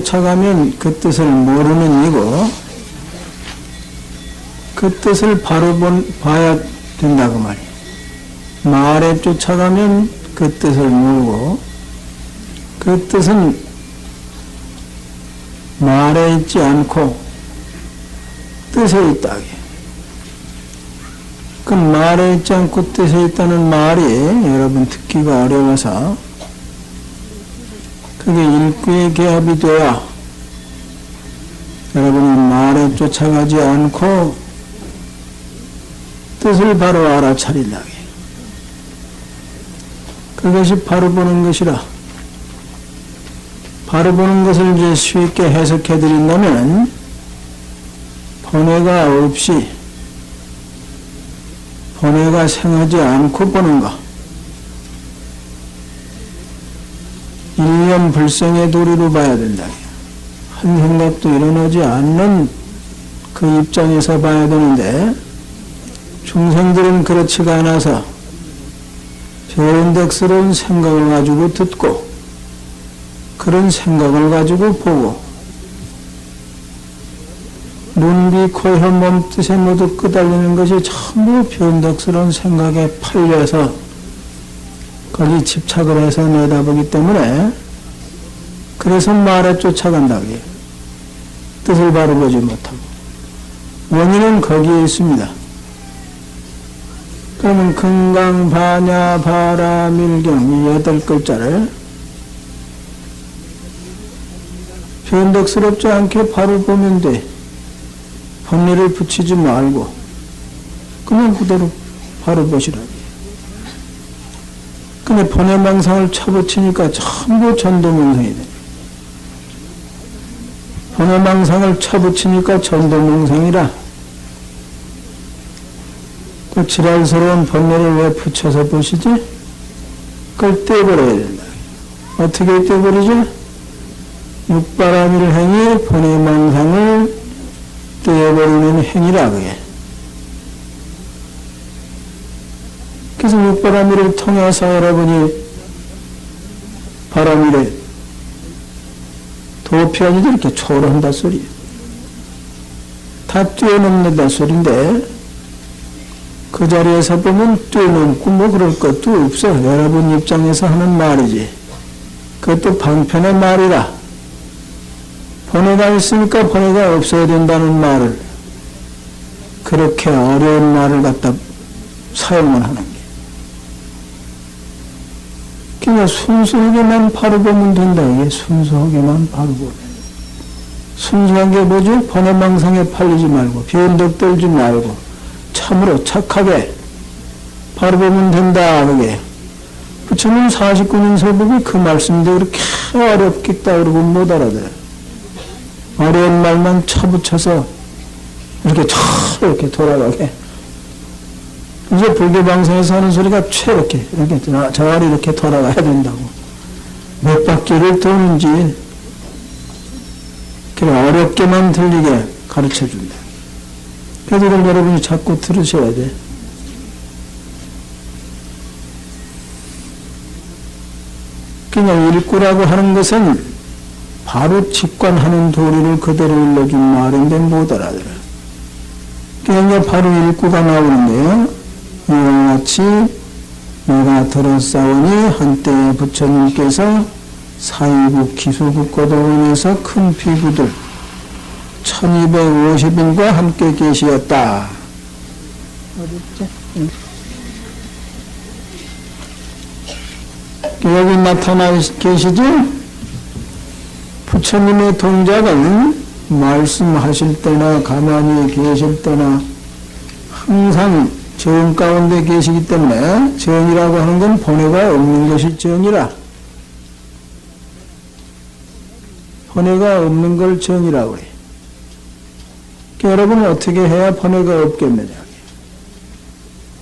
쫓아가면 그 뜻을 모르는 이고 그 뜻을 바로 본, 봐야 된다고 말이야. 말에 쫓아가면 그 뜻을 모르고 그 뜻은 말에 있지 않고 뜻에 있다. 그 말에 있지 않고 뜻에 있다는 말이 여러분 듣기가 어려워서 그게 일구의 개합이 되어 여러분이 말에 쫓아가지 않고 뜻을 바로 알아차리려게. 그것이 바로 보는 것이라. 바로 보는 것을 이제 쉽게 해석해 드린다면, 번외가 없이, 번외가 생하지 않고 보는 것. 일념 불생의 도리로 봐야 된다. 한 생각도 일어나지 않는 그 입장에서 봐야 되는데, 중생들은 그렇지가 않아서 변덕스러운 생각을 가지고 듣고 그런 생각을 가지고 보고 눈, 귀, 코, 혀, 몸 뜻에 모두 끄달리는 것이 전부 변덕스러운 생각에 팔려서 거기 집착을 해서 내다보기 때문에 그래서 말에 쫓아간다고 해요. 뜻을 바로 보지 못하고 원인은 거기에 있습니다. 그러면 금강, 반야, 바라, 밀경 이 여덟 글자를 변덕스럽지 않게 바로 보면 돼. 번뇌를 붙이지 말고 그냥 그대로 바로 보시라고. 근데 번뇌망상을 쳐붙이니까 전부 전도명상이 돼. 번뇌망상을 쳐붙이니까 전도명상이라 그 지랄스러운 번뇌를 왜 붙여서 보시지? 그걸 떼버려야 된다. 어떻게 떼버리죠? 육바라밀 행위, 번뇌망상을 떼어버리는 행위라 그게. 그래서 육바라밀을 통해서 여러분이 바라밀에 도피하니도 이렇게 초월한다 소리. 다 뛰어넘는다 소리인데 그 자리에서 보면 뛰어넘고 뭐 그럴 것도 없어. 여러분 입장에서 하는 말이지. 그것도 방편의 말이라. 번뇌가 있으니까 번뇌가 없어야 된다는 말을 그렇게 어려운 말을 갖다 사용을 하는 게. 그냥 순수하게만 바로 보면 된다. 이게 순수하게만 보면. 순수한 게 뭐죠? 번뇌망상에 팔리지 말고, 변덕 떨지 말고, 참으로 착하게 바로 보면 된다. 그게. 부처님 49년 설법이 그 말씀도 그렇게 어렵겠다 그러고 못 알아들어. 어려운 말만 쳐붙여서 이렇게 쳐 이렇게 돌아가게. 이제 불교 방송에서 하는 소리가 최 이렇게 이렇게 저리 이렇게 돌아가야 된다고. 몇 바퀴를 도는지 그래 어렵게만 들리게 가르쳐 준다. 그래서 이걸 여러분이 자꾸 들으셔야 돼. 그냥 일구라고 하는 것은 바로 직관하는 도리를 그대로 일러준 말인데 못 알아들어. 그냥 바로 일구가 나오는데요. 이와 같이 내가 들었사오니 한때 부처님께서 사이국 기수국고도원에서 큰 비구들 1250인과 함께 계시었다. 여기 나타나 계시죠? 부처님의 동작은 말씀하실 때나 가만히 계실 때나 항상 정 가운데 계시기 때문에 정이라고 하는 건 번뇌가 없는 것이 정이라. 번뇌가 없는 걸 정이라고 그래. 그러니까 여러분은 어떻게 해야 번뇌가 없겠느냐.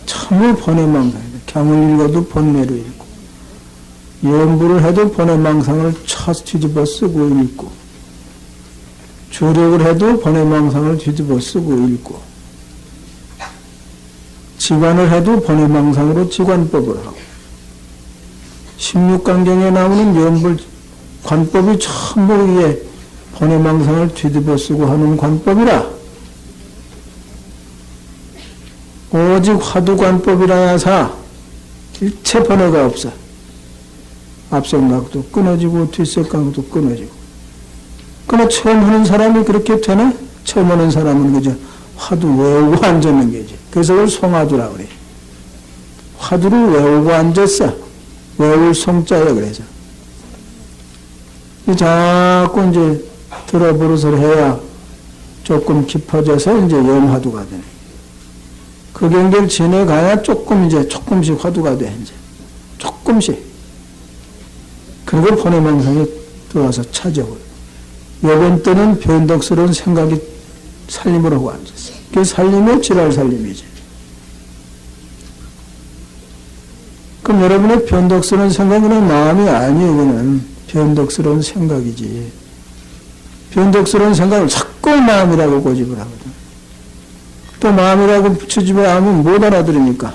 참으로 번뇌망상이다. 경을 읽어도 번뇌로 읽고, 연부를 해도 번뇌망상을 쳐 뒤집어 쓰고 읽고, 주력을 해도 번뇌망상을 뒤집어 쓰고 읽고, 지관을 해도 번뇌망상으로 지관법을 하고, 16강경에 나오는 연불 관법이 전부 이게 번외망상을 뒤집어 쓰고 하는 관법이라 오직 화두관법이라야 사 일체 번외가 없어. 앞선각도 끊어지고 뒷선각도 끊어지고. 그러나 처음 하는 사람이 그렇게 되나? 처음 하는 사람은 그저 화두 외우고 앉았는 게지. 그래서 그걸 송화두라 그래. 화두를 외우고 앉았어. 외울 송자야 그래서. 이 자꾸 이제 들어 버릇을 해야 조금 깊어져서 이제 염화두가 되네. 그 경계를 지내가야 조금 이제 조금씩 화두가 돼 이제 조금씩. 그리고 번외망상에 들어와서 찾아오고. 요번 때는 변덕스러운 생각이 살림을 하고 앉았어. 그게 살림이 지랄 살림이지. 그럼 여러분의 변덕스러운 생각은 마음이 아니에요. 그는 변덕스러운 생각이지. 변덕스러운 생각을 자꾸 마음이라고 고집을 하거든. 또 마음이라고 붙여집에 하면 못 알아들으니까.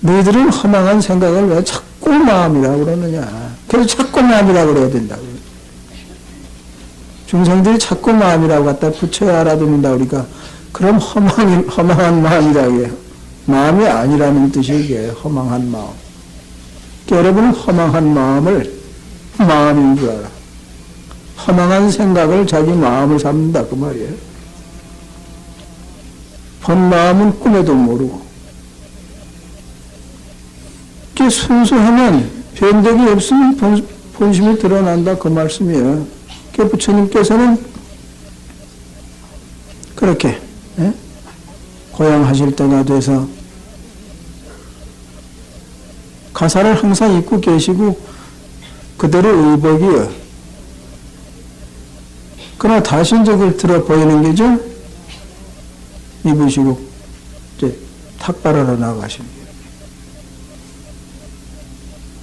너희들은 허망한 생각을 왜 자꾸 마음이라고 그러느냐. 그래서 자꾸 마음이라고 그래야 된다고. 중생들이 자꾸 마음이라고 갖다 붙여야 알아듣는다 그러니까 그럼 허망, 허망한 마음이라고 해요. 마음이 아니라는 뜻이 이게 허망한 마음. 여러분은 허망한 마음을 마음인 줄 알아. 허망한 생각을 자기 마음을 삼는다 그 말이에요. 본 마음은 꿈에도 모르고. 이게 순수하면 변덕이 없으면 본, 본심이 드러난다 그 말씀이에요. 그 부처님께서는 그렇게 예? 고향하실 때가 돼서 가사를 항상 입고 계시고 그대로 의복이요. 그러나 그걸 들어 보이는 게죠. 입으시고 이제 탁발하러 거예요.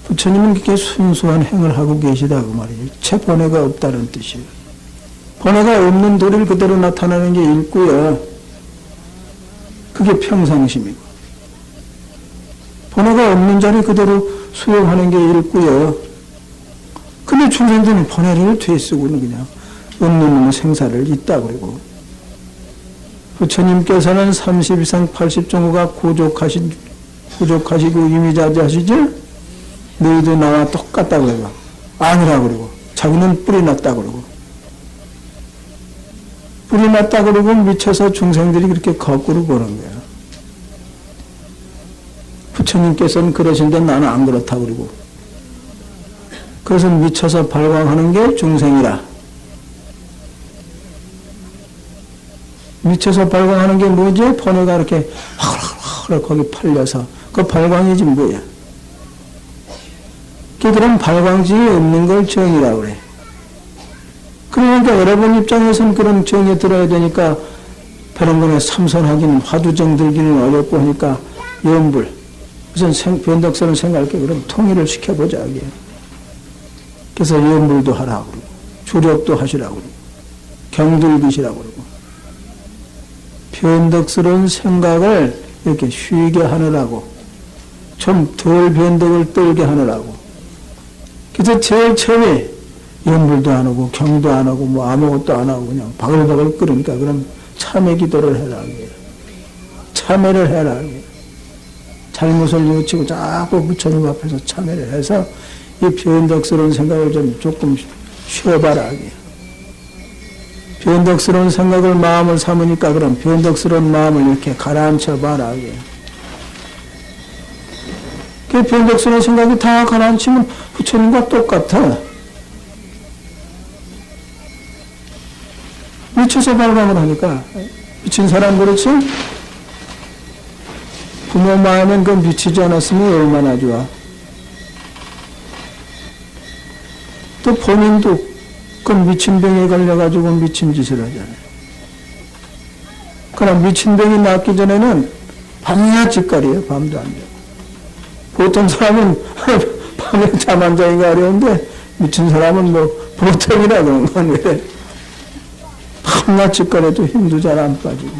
부처님은 그렇게 순수한 행을 하고 계시다 그 말이에요. 채 번뇌가 없다는 뜻이에요. 번뇌가 없는 도리를 그대로 나타나는 게 일구요. 그게 평상심이고. 번뇌가 없는 자리 그대로 수용하는 게 일구요. 근데 중생들은 번뇌를 되쓰고는 그냥 없는 놈의 생사를 있다 그러고. 부처님께서는 30 이상 80정도가 고족하신, 부족하시고 유미자지하시죠? 너희도 나와 똑같다 그래요. 아니라 그러고. 자기는 뿌리 났다 그러고. 뿌리 났다 그러고 미쳐서 중생들이 그렇게 거꾸로 보는 거예요. 부처님께서는 그러신데 나는 안 그렇다 그러고. 그래서 미쳐서 발광하는 게 중생이라. 미쳐서 발광하는 게 뭐지? 번뇌가 이렇게 허락허락 거기 팔려서 그 발광이지 뭐야. 그런 발광지에 없는 걸 정이라고 그래. 그러니까 여러분 입장에서는 그런 정에 들어야 되니까 다른 거에 삼선하기는 화두정 들기는 어렵고 하니까 연불 우선 생, 변덕선을 생각할 게. 그럼 통일을 시켜보자 이게. 그래서 연불도 하라고 그러고 주력도 하시라고 그러고 경들기시라고 그러고. 변덕스러운 생각을 이렇게 쉬게 하느라고 좀 덜 변덕을 떨게 하느라고. 그래서 제일 처음에 연불도 안 하고 경도 안 하고 뭐 아무것도 안 하고 그냥 바글바글 끓으니까 그럼 참회 기도를 해라. 참회를 해라. 잘못을 뉘우치고 자꾸 부처님 앞에서 참회를 해서 이 변덕스러운 생각을 좀 조금 쉬어봐라. 변덕스러운 생각을 마음을 삼으니까 그럼 변덕스러운 마음을 이렇게 가라앉혀 봐라 이게. 그 변덕스러운 생각이 다 가라앉히면 부처님과 똑같아. 미쳐서 발광을 하니까 미친 사람 그렇지? 부모 마음엔 그 미치지 않았으면 얼마나 좋아. 또 본인도 그 미친 병에 걸려가지고 미친 짓을 하잖아요. 그럼 미친 병이 낫기 전에는 밤낮 짓거리예요. 밤도 안 자고. 보통 사람은 밤에 잠 안 자기가 어려운데 미친 사람은 뭐 보통이라 그런 건 왜? 밤낮 짓거려도 힘도 잘 안 빠지고.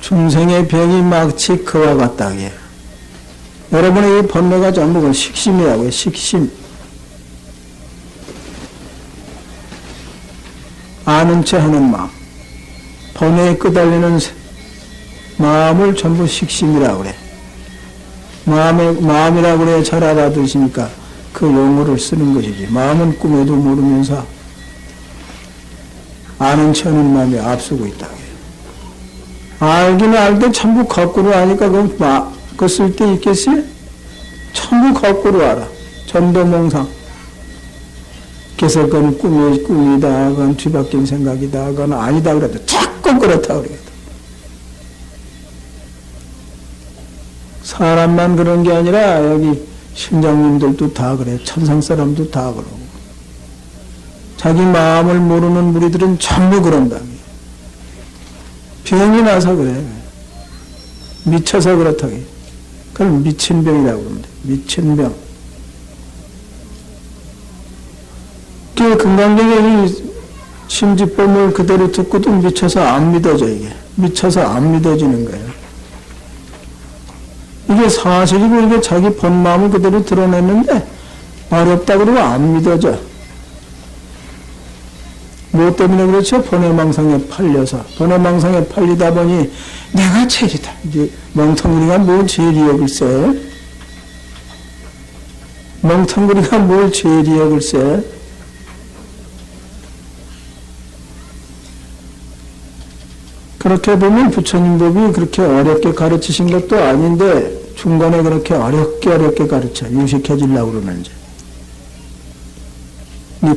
중생의 병이 마치 그와 같다. 예. 여러분의 이 번뇌가 전부 그 식심이라고요, 식심. 아는 체 하는 마음. 번뇌에 끄달리는 세- 마음을 전부 식심이라고 그래. 마음의, 마음이라고 그래 잘 알아두시니까 그 용어를 쓰는 것이지. 마음은 꿈에도 모르면서 아는 체 하는 마음이 앞서고 있다. 알기는 알되 전부 거꾸로 아니까 그, 마, 그쓸게 있겠어요? 전부 거꾸로 알아. 전도몽상. 그래서 그건 꿈이, 꿈이다, 그건 뒤바뀐 생각이다, 그건 아니다 그래도 자꾸 그렇다 그래요. 사람만 그런 게 아니라 여기 신장님들도 다 그래. 천상 사람도 다 그러고. 자기 마음을 모르는 무리들은 전부 그런다. 병이 나서 그래. 미쳐서 그렇다고. 그걸 미친 병이라고 그럽니다. 미친 병. 그 금강경의 이 심지법을 그대로 듣고도 미쳐서 안 믿어져, 이게. 미쳐서 안 믿어지는 거예요. 이게 사실이고 이게 자기 본 마음을 그대로 드러냈는데 어렵다 그러고 안 믿어져. 무엇 때문에 그렇죠? 번외망상에 팔려서. 번외망상에 팔리다 보니 내가 죄이다. 이제 멍텅구리가 뭘 죄리여 글쎄. 멍텅구리가 뭘 죄리여 글쎄. 그렇게 보면 부처님 법이 그렇게 어렵게 가르치신 것도 아닌데 중간에 그렇게 어렵게 어렵게 가르쳐 유식해지려고 그러는지.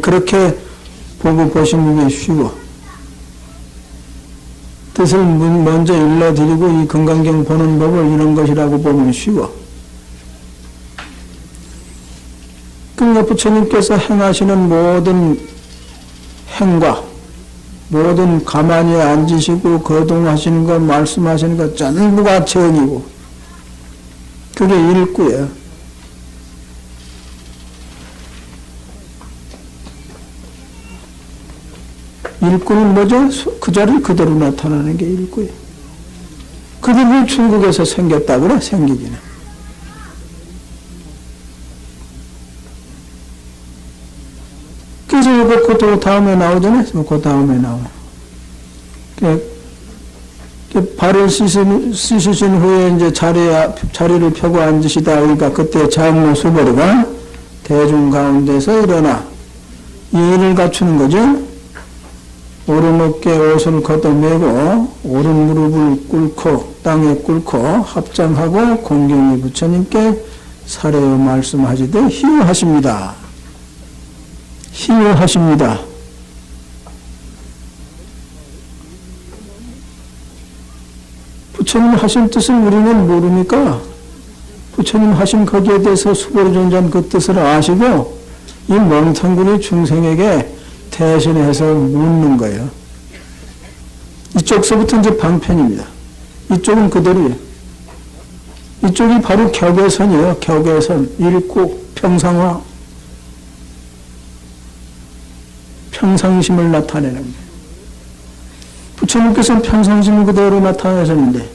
그렇게 보고 보시는 게 쉬워. 뜻을 문- 먼저 일러드리고 이 건강경 보는 법을 이런 것이라고 보면 쉬워. 그러니까 부처님께서 행하시는 모든 행과 모든 가만히 앉으시고 거동하시는 것 말씀하시는 것 전부가 정이고 그게 일구예요. 일구는 뭐죠? 수- 그 자리를 그대로 나타나는 게 일구예요. 그들이 중국에서 생겼다 그래 생기기는. 그 다음에 나오잖아요. 그 다음에 나와. 그, 그 발을 씻으, 씻으신 후에 이제 자리에, 자리를 펴고 앉으시다 그러니까 그때 장로 수보리가 대중 가운데서 일어나 이 일을 갖추는 거죠. 오른 어깨 옷을 걷어매고 오른 무릎을 꿇고 땅에 꿇고 합장하고 공경이 부처님께 사례어 말씀하시되 희유하십니다. 희유하십니다. 부처님 하신 뜻을 우리는 모르니까 부처님 하신 거기에 대해서 수보리존전 그 뜻을 아시고 이 멍텅구리 중생에게 대신해서 묻는 거예요. 이쪽서부터 이제 방편입니다. 이쪽은 그대로예요. 이쪽이 바로 격외선이에요. 격외선. 일국, 평상화. 평상심을 나타내는 거예요. 부처님께서는 평상심을 그대로 나타내셨는데,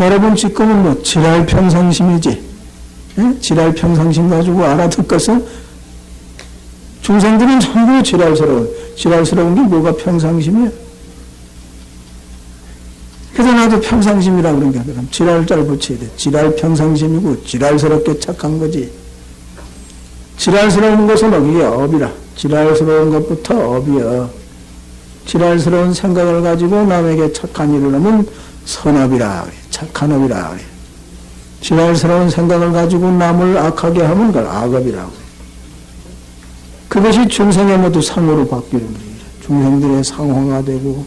여러분 지금은 뭐, 지랄 평상심이지. 예? 지랄 평상심 가지고 알아듣 것은 중생들은 전부 지랄스러운, 지랄스러운 게 뭐가 평상심이야? 그래서 나도 평상심이라고 게 그럼 지랄자를 붙여야 돼. 지랄 평상심이고 지랄스럽게 착한 거지. 지랄스러운 것은 어기게 업이라. 지랄스러운 것부터 업이여. 지랄스러운 생각을 가지고 남에게 착한 일을 하면 선업이라 그래. 착한 업이라 그래. 지랄스러운 생각을 가지고 남을 악하게 하면 그걸 악업이라고 그래. 그것이 중생의 모두 상으로 바뀌는 거예요. 중생들의 상황화 되고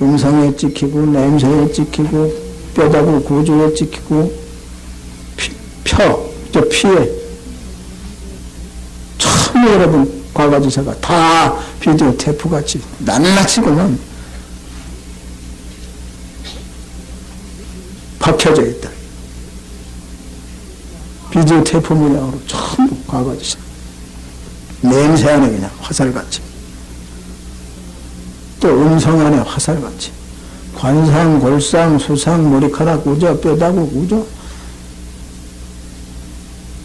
음성에 찍히고 냄새에 찍히고 뼈다구 구조에 찍히고 피, 펴, 저 참 여러분 과거지사가 다 비디오 테이프 같이 낱낱이고는 박혀져 있다. 비디오 테이프 모양으로 전부 과거지사. 냄새 안에 그냥 화살같이. 또 음성 안에 화살같이. 관상, 골상, 수상, 머리카락, 우저, 뼈다구, 우저.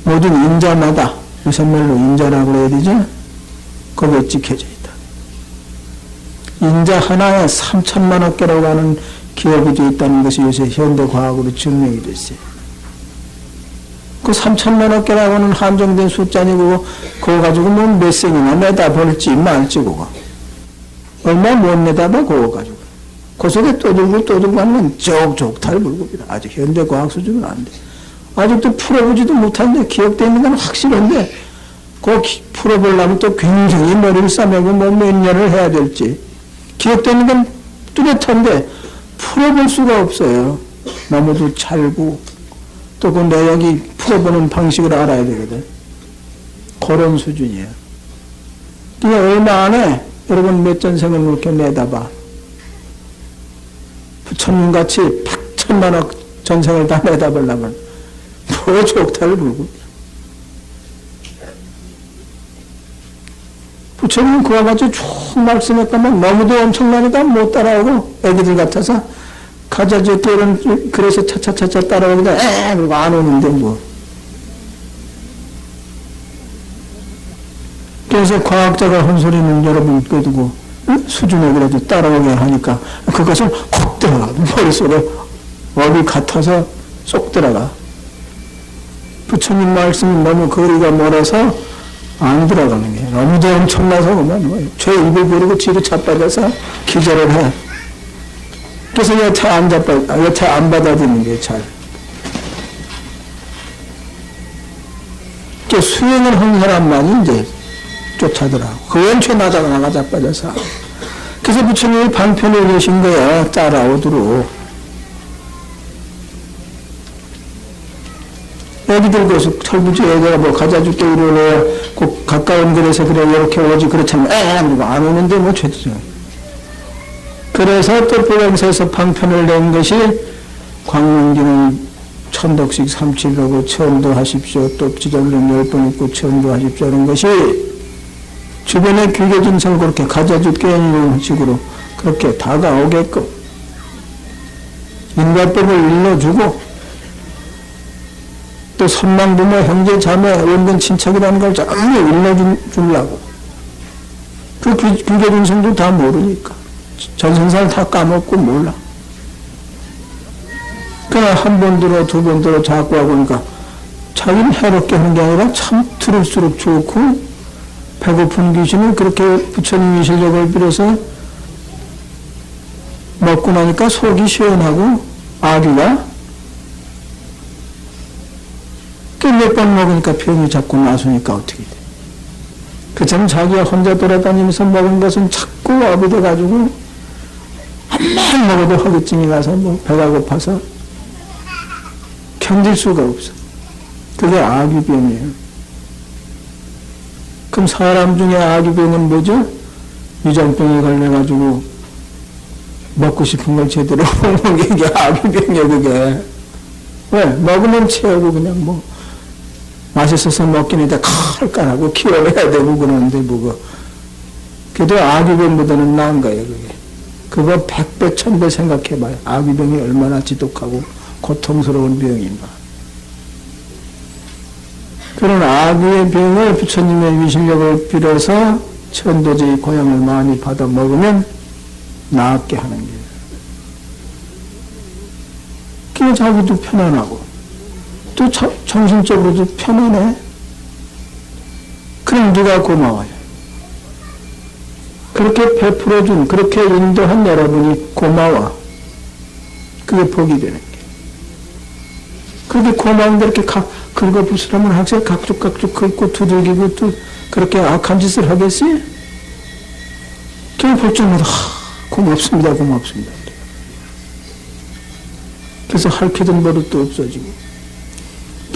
모든 인자마다 요새말로 인자라고 그래야 되죠? 거기에 찍혀져 있다. 인자 하나에 3천만 억개라고 하는 기업이 되어 있다는 것이 요새 현대과학으로 증명이 됐어요. 그 3천만 억개라고 하는 한정된 숫자니고 그거 가지고 뭐몇 생이나 내다 벌지 말지 그거. 얼마 못 내다봐 그거 가지고. 그 속에 떠들고 떠들고 하면 쪽쪽 탈불급이다. 아직 현대과학 수준은 안 돼. 아직도 풀어보지도 못한데 기억되어 있는 건 확실한데 그 기- 풀어보려면 또 굉장히 머리를 싸매고 뭐 몇 년을 해야 될지 기억되는 건 뚜렷한데 풀어볼 수가 없어요. 너무도 찰고 또 그 내역이 풀어보는 방식을 알아야 되거든. 그런 수준이에요. 그냥 얼마 안에 여러분 몇 전생을 그렇게 내다봐. 부처님같이 백천만억 전생을 다 내다보려면 뭐 족탈을 불고. 부처님은 그와 같이 쭉 말씀했다면 너무도 엄청나니까 못 따라오고 애기들 같아서 가자지 때는 그래서 차차차차 따라오니까 에 그러고 안 오는데 뭐. 그래서 과학자가 한 소리는 여러분 끄두고 응? 수준에 그래도 따라오게 하니까 그것을 콕 들어가 머릿속에 업이 같아서 쏙 들어가 부처님 말씀이 너무 거리가 멀어서 안 들어가는 게 너무도 엄청나서 그만 뭐죄 입을 모르고 뒤로 자빠져서 기절을 해 그래서 여차 안 자빠 여차 안 받아들이는 게 잘. 그 수행을 한 사람만 이제 쫓아더라고. 그 원체 나다가 나가 자빠져서. 그래서 부처님이 방편을 내신 거야. 따라오도록. 애기들 그 철부지 애가 뭐 가자 줄게 이러네. 꼭 가까운 길에서 그래 이렇게 오지 그렇잖아. 안 오는데 뭐 죄죠. 그래서 또 보령사에서 방편을 낸 것이 광명기는 천덕씩 삼칠하고 천도하십시오. 또 지정령 열번 있고 천도하십시오. 하는 것이 주변에 증상 그렇게 가져줄게 이런 식으로 그렇게 다가오게끔 인과법을 일러주고 또 선망 부모 형제 자매 원근 친척이라는 걸 전부 일러주려고 그 귀- 귀계 증상도 다 모르니까 전생살 다 까먹고 몰라. 그러나 한 번 들어, 두 번 들어 자꾸 하고 그러니까 자기는 해롭게 하는 게 아니라 참 들을수록 좋고 배고픈 귀신은 그렇게 부처님의 실력을 빌어서 먹고 나니까 속이 시원하고 아기가 몇번 먹으니까 병이 자꾸 나서니까 어떻게 돼. 그처럼 자기가 혼자 돌아다니면서 먹은 것은 자꾸 업이 돼가지고 한번 먹어도 허기증이 가서 뭐 배가 고파서 견딜 수가 없어. 그게 아기병이에요. 그럼 사람 중에 아기병은 뭐죠? 위장병이 걸려가지고 먹고 싶은 걸 제대로 못 먹는 게 아기병이에요, 그게. 왜? 먹으면 채우고 그냥 뭐 맛있어서 먹긴 했는데 칼칼하고 키워내야 되고 그러는데 뭐고. 그래도 아기병보다는 나은 거예요, 그게. 그거 백배, 천배 생각해봐요. 아기병이 얼마나 지독하고 고통스러운 병인가. 그런 아기의 병을 부처님의 위실력을 빌어서 천도제의 고향을 많이 받아 먹으면 낫게 하는 거예요. 그게 자기도 편안하고 또 자- 정신적으로도 편안해. 그럼 누가 고마워요? 그렇게 베풀어준, 그렇게 인도한 여러분이 고마워. 그게 복이 되는 게. 그렇게 고마운데 이렇게 각, 긁어 부스러면 학생 각죽각죽 긁고 두들기고 또 그렇게 악한 짓을 하겠어요? 그냥 볼 때마다, 하, 고맙습니다, 고맙습니다. 그래서 할퀴던 버릇도 없어지고.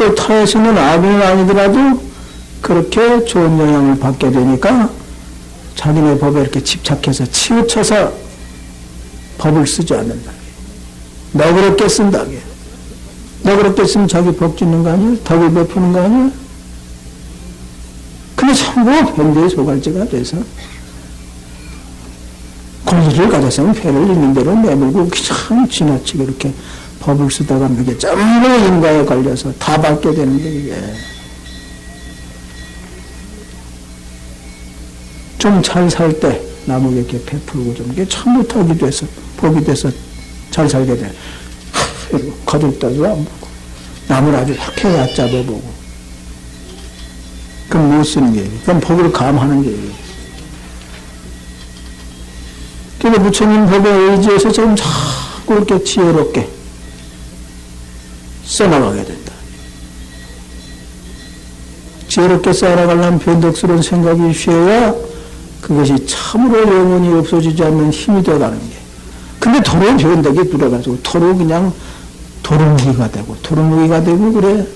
또 타에서는 악은 아니더라도 그렇게 좋은 영향을 받게 되니까 자기네 법에 이렇게 집착해서 치우쳐서 법을 쓰지 않는다. 너그럽게 쓴다. 너그럽게 쓰면 자기 법 짓는 거 아니야? 덕을 베푸는 거 아니야? 근데 전부 현대의 소갈제가 돼서 권리를 가져서는 배를 있는 대로 내밀고 참 지나치게 이렇게 법을 쓰다가 이게 전부 인과에 걸려서 다 받게 되는 거 이게. 좀 잘 살 때 남에게 베풀고 좀 이게 처음부터 이 돼서 법이 돼서 잘 살게 돼. 그리고 거들떠도 안 보고 남을 아주 약해 얕잡아보고 그럼 못 쓰는 게 그럼 법을 감하는 게 그래서 부처님 법에 의지해서 좀 자꾸 이렇게 지혜롭게 써나가게 된다. 지혜롭게 쌓아나가려면 변덕스러운 생각이 쉬어야 그것이 참으로 영원히 없어지지 않는 힘이 되어가는 게. 근데 도로 변덕이 들어가지고 도로 그냥 도루묵이가 되고 도루묵이가 되고 그래.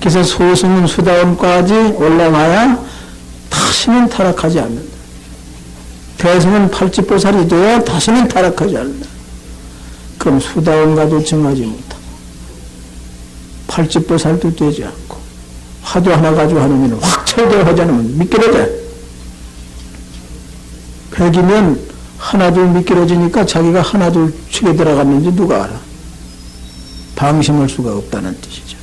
그래서 소승은 수다원까지 올라가야 다시는 타락하지 않는다. 대승은 팔찌보살이 되어 다시는 타락하지 않는다. 그럼 수다원과도 정하지 못하고 팔찌보살도 되지 않고 화두 하나 가지고 하느면 확철되어 하지 않으면 미끄러져. 백이면 하나둘 미끄러지니까 자기가 하나둘 축에 들어갔는지 누가 알아? 방심할 수가 없다는 뜻이죠.